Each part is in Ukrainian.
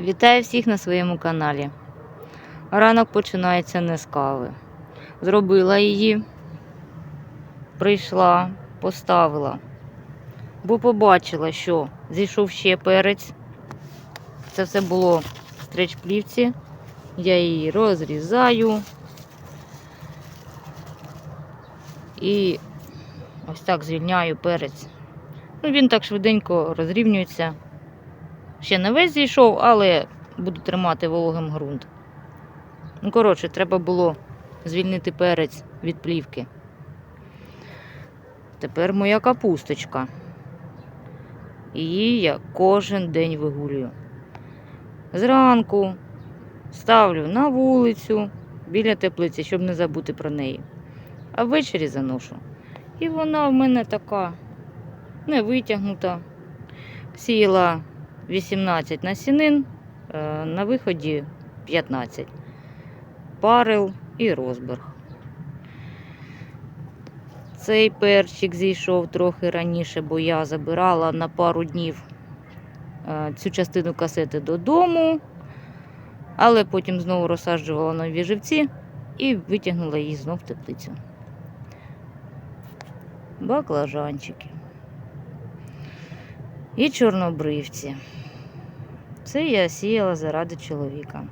Вітаю всіх на своєму каналі. Ранок починається не з кави. Зробила її, прийшла, поставила, бо побачила, що зійшов ще перець. Це все було в стрейч-плівці. Я її розрізаю. І ось так звільняю перець. Ну, він так швиденько розрівнюється. Ще не весь зійшов, але буду тримати вологим ґрунт. Ну, коротше, треба було звільнити перець від плівки. Тепер моя капусточка. Її я кожен день вигулюю. Зранку ставлю на вулицю біля теплиці, щоб не забути про неї. А ввечері заношу. І вона в мене така не витягнута. Сіяла 18 насінин, е, на виході 15. Парил і розберг. Цей перчик зійшов трохи раніше, бо я забирала на пару днів е, цю частину касети додому, але потім знову розсаджувала нові живці і витягнула її знов в теплицю. Баклажанчики. І чорнобривці. Це я сіяла заради чоловіка.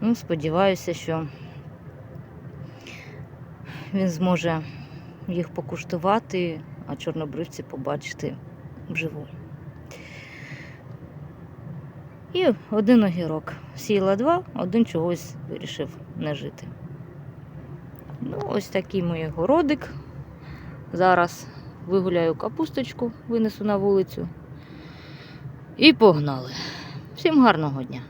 Ну, сподіваюся, що він зможе їх покуштувати, а чорнобривці побачити вживу. І один огірок. Сіяла два, один чогось вирішив не жити. Ну, ось такий мій городик. Зараз вигуляю капусточку, винесу на вулицю. І погнали. Всім гарного дня!